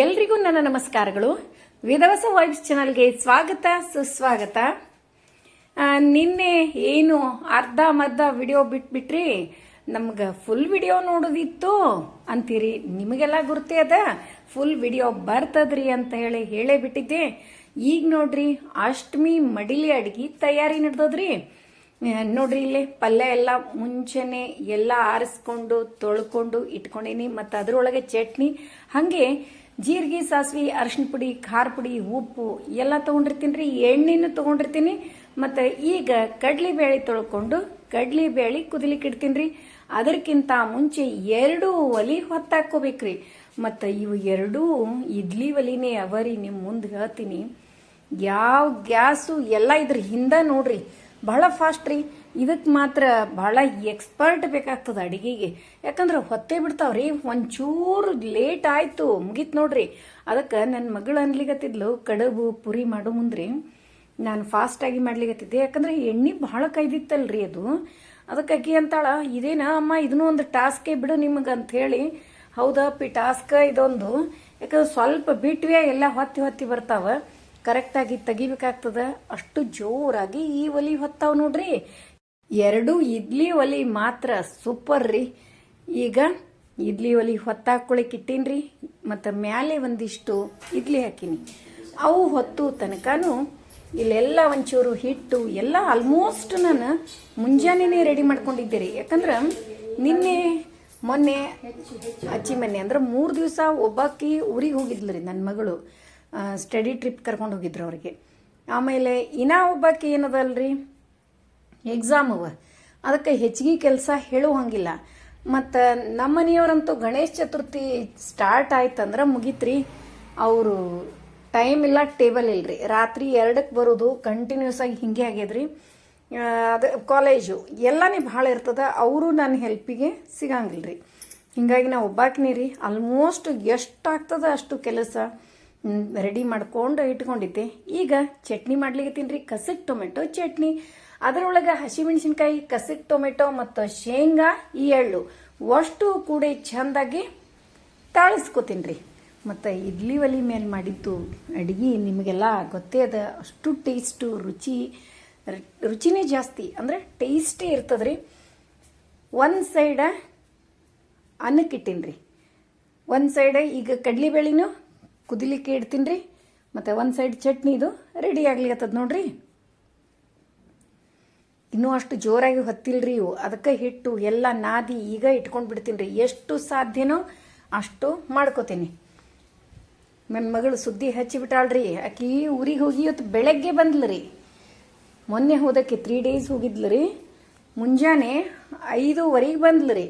ಎಲ್ರಿಗೂ ನನ್ನ ನಮಸ್ಕಾರಗಳು. ವಿಧವಸ ವೈಬ್ಸ್ ಚಾನಲ್ಗೆ ಸ್ವಾಗತ, ಸುಸ್ವಾಗತ. ನಿನ್ನೆ ಏನು ಅರ್ಧ ಮರ್ಧ ವಿಡಿಯೋ ಬಿಟ್ಬಿಟ್ರಿ? ನಮ್ಗೆ ಫುಲ್ ವಿಡಿಯೋ ನೋಡೋದಿತ್ತು ಅಂತೀರಿ? ನಿಮಗೆಲ್ಲ ಗುರ್ತೇ ಅದ? ಫುಲ್ ವಿಡಿಯೋ ಬರ್ತದ್ರಿ ಅಂತ ಹೇಳಿ ಹೇಳೇ ಬಿಟ್ಟಿದ್ದೆ ಈಗ ನೋಡ್ರಿ, ಅಷ್ಟಮಿ ಮಡಿಲಿ ಅಡ್ಗೆ ತಯಾರಿ ನಡೆದದ್ರಿ. ನೋಡ್ರಿ ಇಲ್ಲಿ ಪಲ್ಯ ಎಲ್ಲ ಮುಂಚೆನೆ ಎಲ್ಲ ಆರಿಸ್ಕೊಂಡು, ತೊಳ್ಕೊಂಡು, ಇಟ್ಕೊಂಡೀನಿ, ಮತ್ತು ಅದರೊಳಗೆ ಚಟ್ನಿ. ಹಾಗೆ ಜೀರಿಗೆ, ಸಾಸಿವೆ ಅರಿಶಿನ ಪುಡಿ, ಖಾರ ಪುಡಿ, ಉಪ್ಪು ಎಲ್ಲ ತೊಗೊಂಡಿರ್ತೀನಿ ರೀ ಎಣ್ಣೆನೂ ತೊಗೊಂಡಿರ್ತೀನಿ. ಮತ್ತು ಈಗ ಕಡ್ಲಿಬೇಳೆ ತೊಳ್ಕೊಂಡು ಕಡ್ಲಿಬೇಳೆ ಕುದಲಿಕ್ಕೆ ಇಡ್ತೀನಿ ರೀ ಅದಕ್ಕಿಂತ ಮುಂಚೆ ಎರಡೂ ಒಲಿ ಹೊತ್ತಾಕೋಬೇಕ್ರಿ ಮತ್ತು ಇವು ಎರಡೂ ಇಡ್ಲಿ ಒಲಿನೇ ಅವರಿ ನಿಮ್ಮ ಮುಂದೆ ಹೇಳ್ತೀನಿ. ಯಾವ ಗ್ಯಾಸು ಎಲ್ಲ ಇದ್ರ ಹಿಂದೆ ನೋಡ್ರಿ. ಬಹಳ ಫಾಸ್ಟ್ ರೀ. ಇದಕ್ಕೆ ಮಾತ್ರ ಬಹಳ ಎಕ್ಸ್ಪರ್ಟ್ ಬೇಕಾಗ್ತದೆ ಅಡಿಗೆಗೆ. ಯಾಕಂದ್ರೆ ಹೊತ್ತೇ ಬಿಡ್ತಾವ್ರಿ, ಒಂಚೂರು ಲೇಟ್ ಆಯ್ತು, ಮುಗೀತು ನೋಡ್ರಿ. ಅದಕ್ಕೆ ನನ್ನ ಮಗಳು ಅನ್ಲಿಗತ್ತಿದ್ಲು ಕಡುಬು ಪುರಿ ಮಾಡೋ ಮುಂದ್ರಿ. ನಾನು ಫಾಸ್ಟಾಗಿ ಮಾಡ್ಲಿಗತ್ತಿದ್ದೆ ಯಾಕಂದ್ರೆ ಎಣ್ಣೆ ಬಹಳ ಕೈದಿತ್ತಲ್ರಿ ಅದು. ಅದಕ್ಕೆ ಅಕ್ಕಿ ಅಂತಾಳ, ಇದೇನಾ ಅಮ್ಮ ಇದನ್ನೂ ಒಂದು ಟಾಸ್ಕೇ ಬಿಡು ನಿಮಗೆ ಅಂತ ಹೇಳಿ ಹೌದಪ್ಪಿ ಟಾಸ್ಕ್ ಇದೊಂದು. ಯಾಕಂದ್ರೆ ಸ್ವಲ್ಪ ಬಿಟ್ವೆ ಎಲ್ಲ ಹೊತ್ತಿ ಹೊತ್ತಿ ಬರ್ತಾವ. ಕರೆಕ್ಟಾಗಿ ತೆಗಿಬೇಕಾಗ್ತದ. ಅಷ್ಟು ಜೋರಾಗಿ ಈ ಒಲಿ ಹೊತ್ತಾವ್ ನೋಡ್ರಿ. ಎರಡು ಇಡ್ಲಿ ಒಲಿ ಮಾತ್ರ ಸೂಪರ್ ರೀ. ಈಗ ಇಡ್ಲಿ ಒಲಿ ಇಟ್ಟೀನಿ ರೀ ಮತ್ತು ಮ್ಯಾಲೆ ಒಂದಿಷ್ಟು ಇಡ್ಲಿ ಹಾಕಿನಿ. ಅವು ಹೊತ್ತು ತನಕನೂ ಇಲ್ಲೆಲ್ಲ ಒಂಚೂರು ಹಿಟ್ಟು, ಎಲ್ಲ ಆಲ್ಮೋಸ್ಟ್ ನಾನು ಮುಂಜಾನೆನೇ ರೆಡಿ ಮಾಡ್ಕೊಂಡಿದ್ದೆ ರೀ ಯಾಕಂದ್ರೆ ನಿನ್ನೆ, ಮೊನ್ನೆ ಅಚ್ಚಿ ಮೊನ್ನೆ, ಅಂದ್ರೆ ಮೂರು ದಿವಸ ಒಬ್ಬಾಕಿ ಊರಿಗೆ ಹೋಗಿದ್ಲು ರೀ ನನ್ನ ಮಗಳು. ಸ್ಟಡಿ ಟ್ರಿಪ್ ಕರ್ಕೊಂಡು ಹೋಗಿದ್ರು ಅವ್ರಿಗೆ. ಆಮೇಲೆ ಇನ್ನ ಒಬ್ಬಾಕಿ ಏನದಲ್ರಿ? ಎಕ್ಸಾಮ್ ಅವ ಅದಕ್ಕೆ ಹೆಚ್ಚಿಗೆ ಕೆಲಸ ಹೇಳುವಂಗಿಲ್ಲ. ಮತ್ತು ನಮ್ಮ ಮನೆಯವರಂತೂ ಗಣೇಶ ಚತುರ್ಥಿ ಸ್ಟಾರ್ಟ್ ಆಯ್ತಂದ್ರೆ ಮುಗೀತ್ರಿ. ಅವರು ಟೈಮ್ ಇಲ್ಲ ಟೇಬಲ್ ಇಲ್ರಿ. ರಾತ್ರಿ ಎರಡಕ್ಕೆ ಬರೋದು ಕಂಟಿನ್ಯೂಸ್ ಆಗಿ ಹಿಂಗೆ ಆಗ್ಯದ್ರಿ. ಅದು ಕಾಲೇಜು ಎಲ್ಲನೇ ಭಾಳ ಇರ್ತದ, ಅವರು ನನ್ನ ಹೆಲ್ಪಿಗೆ ಸಿಗಂಗಿಲ್ರಿ. ಹಿಂಗಾಗಿ ನಾವು ಒಬ್ಬಾಕಿನಿ ರೀ ಆಲ್ಮೋಸ್ಟ್ ಎಷ್ಟು ಆಗ್ತದ ಅಷ್ಟು ಕೆಲಸ ರೆಡಿ ಮಾಡ್ಕೊಂಡು ಇಟ್ಕೊಂಡಿದ್ದೆ. ಈಗ ಚಟ್ನಿ ಮಾಡ್ಲಿಕ್ಕೆ ತಿನ್ರಿ ಕಸಕ್ ಟೊಮೆಟೊ ಚಟ್ನಿ. ಅದರೊಳಗೆ ಹಸಿಮೆಣಸಿನ್ಕಾಯಿ, ಕಸಿಕ್ ಟೊಮೆಟೊ ಮತ್ತು ಶೇಂಗಾ ಈ ಎಳ್ಳು ಅಷ್ಟು ಕೂಡ ಚೆಂದಾಗಿ ತಾಳಿಸ್ಕೊತೀನಿ ರೀ ಮತ್ತು ಇಡ್ಲಿ ಒಲಿ ಮೇಲೆ ಮಾಡಿದ್ದು ಅಡುಗೆ ನಿಮಗೆಲ್ಲ ಗೊತ್ತೇ ಅದ, ಅಷ್ಟು ಟೇಸ್ಟು ರುಚಿ, ರುಚಿನೇ ಜಾಸ್ತಿ ಅಂದರೆ ಟೇಸ್ಟೇ ಇರ್ತದೆ ರೀ ಒಂದು ಸೈಡ ಅನ್ನಕ್ಕೆ ಇಟ್ಟೀನಿ ರೀ ಒಂದು ಸೈಡ ಈಗ ಕಡ್ಲಿಬೇಳೆನೂ ಕುದಿಲಿಕ್ಕೆ ಇಡ್ತೀನಿ ರೀ ಮತ್ತು ಒಂದು ಸೈಡ್ ಚಟ್ನಿದು ರೆಡಿ ಆಗ್ಲಿಕತ್ತದ ನೋಡ್ರಿ. ಇನ್ನೂ ಅಷ್ಟು ಜೋರಾಗಿ ಹೊತ್ತಿಲ್ರಿ ಇವು. ಅದಕ್ಕೆ ಹಿಟ್ಟು, ಎಲ್ಲ ನಾದಿ ಈಗ ಇಟ್ಕೊಂಡು ಬಿಡ್ತೀನಿ ಎಷ್ಟು ಸಾಧ್ಯನೋ ಅಷ್ಟು ಮಾಡ್ಕೋತೀನಿ. ನನ್ನ ಮಗಳು ಸುದ್ದಿ ಹಚ್ಚಿಬಿಟ್ಟಾಳ್ರಿ ಆಕಿ ಊರಿಗೆ ಹೋಗಿ ಇವತ್ತು ಬೆಳಗ್ಗೆ ಬಂದ್ಲರಿ. ಮೊನ್ನೆ ಹೋದಕ್ಕೆ ತ್ರೀ ಡೇಸ್ ಹೋಗಿದ್ಲರಿ. ಮುಂಜಾನೆ ಐದೂವರೆಗೆ ಬಂದ್ಲರಿ.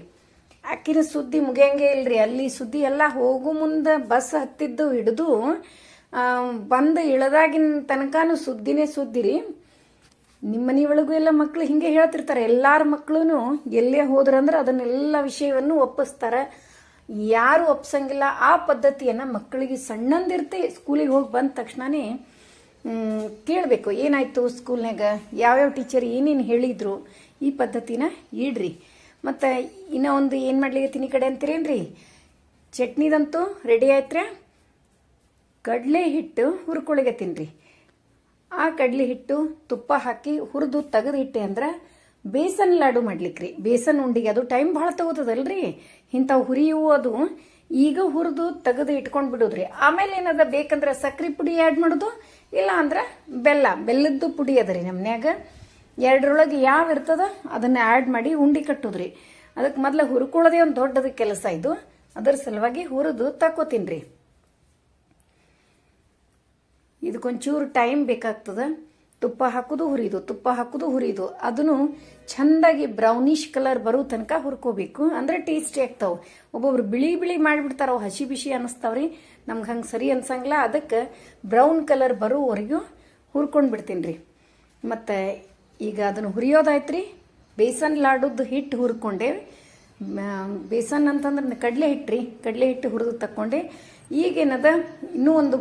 ಆಕಿನ ಸುದ್ದಿ ಮುಗಿಯಂಗೆ ಇಲ್ರಿ. ಅಲ್ಲಿ ಸುದ್ದಿ ಎಲ್ಲ ಹೋಗು ಮುಂದೆ ಬಸ್ ಹತ್ತಿದ್ದು ಹಿಡಿದು ಬಂದು ಇಳದಾಗಿನ ತನಕನೂ ಸುದ್ದಿನೇ ಸುದ್ದಿ ರೀ ನಿಮ್ಮ ಮನೆ ಒಳಗೂ ಎಲ್ಲ ಮಕ್ಕಳು ಹಿಂಗೆ ಹೇಳ್ತಿರ್ತಾರೆ. ಎಲ್ಲಾರ ಮಕ್ಕಳು ಎಲ್ಲೇ ಹೋದ್ರಂದ್ರೆ ಅದನ್ನೆಲ್ಲ ವಿಷಯವನ್ನು ಒಪ್ಪಿಸ್ತಾರೆ. ಯಾರು ಒಪ್ಸಂಗಿಲ್ಲ. ಆ ಪದ್ಧತಿಯನ್ನು ಮಕ್ಕಳಿಗೆ ಸಣ್ಣಂದಿರ್ತಿ ಸ್ಕೂಲಿಗೆ ಹೋಗಿ ಬಂದ ತಕ್ಷಣನೇ ಕೇಳಬೇಕು. ಏನಾಯ್ತು ಸ್ಕೂಲ್ನಾಗ ಯಾವ್ಯಾವ ಟೀಚರ್ ಏನೇನು ಹೇಳಿದ್ರು? ಈ ಪದ್ಧತಿನ ಇಡ್ರಿ. ಮತ್ತು ಇನ್ನೂ ಒಂದು ಏನು ಮಾಡ್ಲಿಕ್ಕೆ ಕಡೆ ಅಂತೀರೇನ್ರಿ? ಚಟ್ನಿದಂತೂ ರೆಡಿ ಆಯ್ತ್ರೆ ಕಡಲೆ ಹಿಟ್ಟು ಹುರ್ಕೊಳಿಗೆ ರೀ ಆ ಕಡ್ಲಿ ಹಿಟ್ಟು ತುಪ್ಪ ಹಾಕಿ ಹುರಿದು ತೆಗೆದು ಹಿಟ್ಟೆ ಅಂದ್ರೆ ಬೇಸನ್ ಲಾಡು ಮಾಡ್ಲಿಕ್ರಿ. ಬೇಸನ್ ಉಂಡಿಗೆ ಅದು ಟೈಮ್ ಭಾಳ ತಗೋತದಲ್ರಿ? ಇಂಥವು ಹುರಿಯುವ ಅದು. ಈಗ ಹುರಿದು ತೆಗೆದು ಇಟ್ಕೊಂಡು ಬಿಡೋದ್ರಿ. ಆಮೇಲೆ ಏನದ ಬೇಕಂದ್ರೆ ಸಕ್ಕರೆ ಪುಡಿ ಆ್ಯಡ್ ಮಾಡೋದು ಇಲ್ಲ ಅಂದ್ರೆ ಬೆಲ್ಲ. ಬೆಲ್ಲದ್ದು ಪುಡಿ ಅದ ರೀ ನಮ್ಮನ್ಯಾಗ ಎರಡರೊಳಗೆ ಯಾವ ಇರ್ತದ ಅದನ್ನ ಆ್ಯಡ್ ಮಾಡಿ ಉಂಡಿ ಕಟ್ಟೋದ್ರಿ. ಅದಕ್ಕೆ ಮೊದಲು ಹುರ್ಕೊಳ್ಳೋದೇ ಒಂದು ದೊಡ್ಡದ ಕೆಲಸ ಇದು. ಅದರ ಸಲುವಾಗಿ ಹುರಿದು ತಕ್ಕೋತೀನಿ ರೀ ಇದಕ್ಕೊಂಚೂರು ಟೈಮ್ ಬೇಕಾಗ್ತದೆ. ತುಪ್ಪ ಹಾಕೋದು ಹುರಿದು, ತುಪ್ಪ ಹಾಕೋದು ಹುರಿದು. ಅದನ್ನು ಚೆಂದಾಗಿ ಬ್ರೌನಿಶ್ ಕಲರ್ ಬರೋ ತನಕ ಹುರ್ಕೋಬೇಕು. ಅಂದ್ರೆ ಟೇಸ್ಟಿ ಆಗ್ತಾವೆ. ಒಬ್ಬೊಬ್ರು ಬಿಳಿ ಬಿಳಿ ಮಾಡಿಬಿಡ್ತಾರೆ ಅವು ಹಸಿ ಬಿಸಿ ಅನ್ನಿಸ್ತಾವ್ರಿ. ನಮ್ಗೆ ಹಂಗೆ ಸರಿ ಅನ್ಸಂಗಿಲ್ಲ. ಅದಕ್ಕೆ ಬ್ರೌನ್ ಕಲರ್ ಬರೋವರೆಗೂ ಹುರ್ಕೊಂಡು ಬಿಡ್ತೀನಿ ರೀ ಮತ್ತು ಈಗ ಅದನ್ನು ಹುರಿಯೋದಾಯ್ತು ರೀ ಬೇಸನ್ ಲಾಡುದು ಹಿಟ್ಟು ಹುರ್ಕೊಂಡೆ. ಬೇಸನ್ ಅಂತಂದ್ರೆ ಕಡಲೆ ಹಿಟ್ಟು ರೀ ಕಡಲೆ ಹಿಟ್ಟು ಹುರಿದು ತಕ್ಕೊಂಡೆ. ಈಗೇನದ, ಇನ್ನೂ ಒಂದು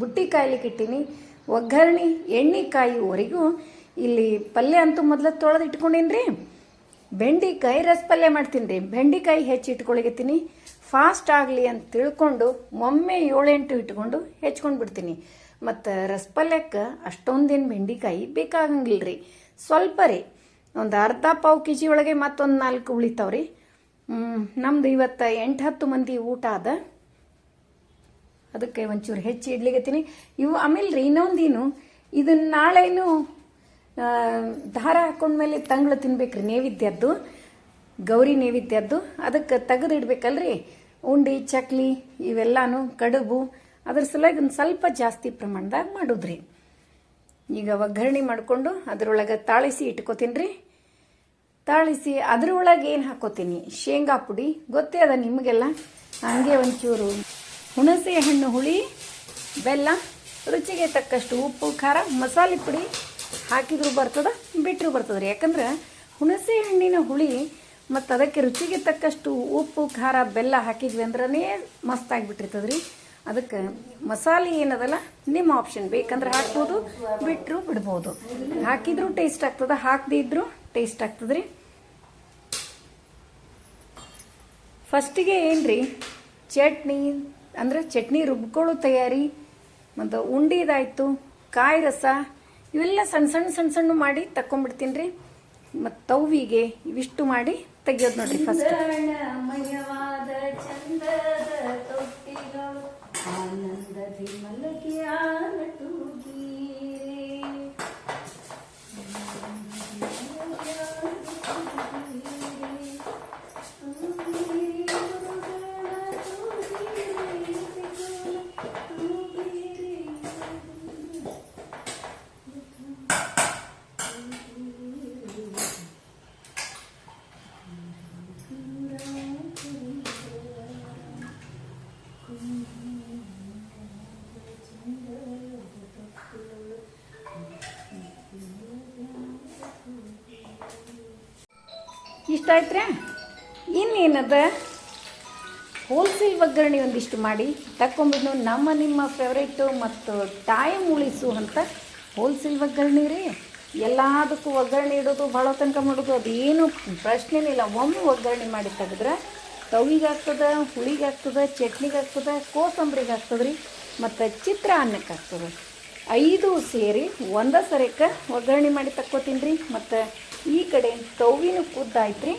ಬುಟ್ಟಿ ಕಾಯ್ಲಿಕ್ಕೆ ಇಟ್ಟೀನಿ. ಒಗ್ಗರಣೆ, ಎಣ್ಣೆ ಕಾಯುವವರೆಗೂ ಇಲ್ಲಿ ಪಲ್ಯ ಅಂತೂ ಮೊದಲು ತೊಳೆದು ಇಟ್ಕೊಂಡೇನಿ ರೀ ಬೆಂಡಿಕಾಯಿ ರಸ ಪಲ್ಯ ಮಾಡ್ತೀನಿ ರೀ ಬೆಂಡಿಕಾಯಿ ಹೆಚ್ಚಿ ಇಟ್ಕೊಳಗತ್ತೀನಿ ಫಾಸ್ಟ್ ಆಗಲಿ ಅಂತ ತಿಳ್ಕೊಂಡು ಒಮ್ಮೆ ಏಳೆಂಟು ಇಟ್ಕೊಂಡು ಹೆಚ್ಕೊಂಡು ಬಿಡ್ತೀನಿ ಮತ್ತು ರಸಪಲ್ಯಕ್ಕೆ ಅಷ್ಟೊಂದೇನು ಬೆಂಡಿಕಾಯಿ ಬೇಕಾಗಂಗಿಲ್ಲ ರೀ ಸ್ವಲ್ಪ ರೀ. ಒಂದು ಅರ್ಧ ಪಾವು ಕೆ ಜಿ ಒಳಗೆ ಮತ್ತೊಂದು ನಾಲ್ಕು ಉಳಿತಾವ್ರಿ. ನಮ್ದು ಇವತ್ತು ಎಂಟು ಹತ್ತು ಮಂದಿ ಊಟ ಅದ ಅದಕ್ಕೆ ಒಂಚೂರು ಹೆಚ್ಚು ಇಡ್ಲಿಗತ್ತೀನಿ ಇವು ಆಮೇಲೆ ರೀ, ಇನ್ನೊಂದೇನು ಇದನ್ನ ನಾಳೆನು ದಾರ ಹಾಕೊಂಡ್ಮೇಲೆ ತಂಗಳು ತಿನ್ಬೇಕ್ರಿ, ನೈವೇದ್ಯದ್ದು, ಗೌರಿ ನೈವೇದ್ಯದ್ದು, ಅದಕ್ಕೆ ತೆಗೆದು ಇಡ್ಬೇಕಲ್ರಿ. ಉಂಡಿ, ಚಕ್ಲಿ, ಇವೆಲ್ಲಾನು ಕಡುಬು, ಅದ್ರ ಸಲುವಾಗಿ ಒಂದು ಸ್ವಲ್ಪ ಜಾಸ್ತಿ ಪ್ರಮಾಣದಾಗ ಮಾಡುದ್ರಿ. ಈಗ ಒಗ್ಗರಣೆ ಮಾಡಿಕೊಂಡು ಅದ್ರೊಳಗೆ ತಾಳಿಸಿ ಇಟ್ಕೋತೀನಿ ರೀ ತಾಳಿಸಿ ಅದ್ರೊಳಗೆ ಏನು ಹಾಕೋತೀನಿ? ಶೇಂಗಾ ಪುಡಿ, ಗೊತ್ತೇ ಅದ ನಿಮಗೆಲ್ಲ? ಹಂಗೆ ಒಂಚೂರು ಹುಣಸೆ ಹಣ್ಣು ಹುಳಿ, ಬೆಲ್ಲ, ರುಚಿಗೆ ತಕ್ಕಷ್ಟು ಉಪ್ಪು, ಖಾರ, ಮಸಾಲೆ ಪುಡಿ ಹಾಕಿದ್ರು ಬರ್ತದೆ ಬಿಟ್ಟರೂ ಬರ್ತದೆ ರೀ ಯಾಕಂದ್ರೆ ಹುಣಸೆ ಹಣ್ಣಿನ ಹುಳಿ ಮತ್ತು ಅದಕ್ಕೆ ರುಚಿಗೆ ತಕ್ಕಷ್ಟು ಉಪ್ಪು, ಖಾರ, ಬೆಲ್ಲ ಹಾಕಿದ್ವಿ ಅಂದ್ರೇ ಮಸ್ತ್ ಆಗಿಬಿಟ್ಟಿರ್ತದೆ ರೀ ಅದಕ್ಕೆ ಮಸಾಲೆ ಏನದಲ್ಲ, ನಿಮ್ಮ ಆಪ್ಷನ್ ಬೇಕಂದ್ರೆ ಹಾಕ್ಬೋದು ಬಿಟ್ಟರು ಬಿಡ್ಬೋದು. ಹಾಕಿದ್ರು ಟೇಸ್ಟ್ ಆಗ್ತದೆ, ಹಾಕದೇ ಇದ್ರು ಟೇಸ್ಟ್ ಆಗ್ತದ್ರಿ. ಫಸ್ಟಿಗೆ ಏನು ರೀ ಚಟ್ನಿ ಅಂದ್ರೆ ಚಟ್ನಿ ರುಬ್ಕೊಳ್ಳೋ ತಯಾರಿ, ಮತ್ತು ಉಂಡಿದಾಯ್ತು ಕಾಯಿ ರಸ, ಇವೆಲ್ಲ ಸಣ್ಣ ಸಣ್ಣ ಸಣ್ಣ ಸಣ್ಣ ಮಾಡಿ ತಕೊಂಡ್ಬಿಡ್ತೀನಿ ರೀ ಮತ್ತು ತವ್ವಿಗೆ ಇವಿಷ್ಟು ಮಾಡಿ ತೆಗಿಯೋದು ನೋಡ್ರಿ ಫಸ್ಟ್ ಇಷ್ಟ ಆಯ್ತ್ರಾ? ಇನ್ನೇನದ? ಹೋಲ್ಸೇಲ್ ಒಗ್ಗರಣೆ ಒಂದಿಷ್ಟು ಮಾಡಿ ತಕ್ಕೊಂಬಿದ್ದು ನಮ್ಮ ನಿಮ್ಮ ಫೇವ್ರೇಟು ಮತ್ತು ಟೈಮ್ ಉಳಿಸು ಅಂತ ಹೋಲ್ಸೇಲ್ ಒಗ್ಗರಣೆ ರೀ. ಎಲ್ಲದಕ್ಕೂ ಒಗ್ಗರಣೆ ಇಡೋದು ಭಾಳ ತನಕ ಮಾಡೋದು, ಅದೇನು ಪ್ರಶ್ನೆನೇ ಇಲ್ಲ. ಒಮ್ಮೆ ಒಗ್ಗರಣೆ ಮಾಡಿ ತೆಗೆದ್ರೆ ತವಿಗೆ ಆಗ್ತದೆ, ಹುಳಿಗೆ ಆಗ್ತದೆ, ಚಟ್ನಿಗೆ ಆಗ್ತದೆ, ಕೋಸಂಬರಿಗೆ ಆಗ್ತದೆ ರೀ. ಮತ್ತು ಚಿತ್ರಾನ್ನಕ್ಕೆ ಆಗ್ತದೆ. ಐದು ಸೇರಿ ಒಂದೇ ಸರಕ್ಕೆ ಒಗ್ಗರಣೆ ಮಾಡಿ ತಕ್ಕೋತೀನಿ ರೀ. ಮತ್ತು ಈ ಕಡೆ ಸ್ಟೌವಿನೂ ಕುದ್ದಾಯ್ತು ರೀ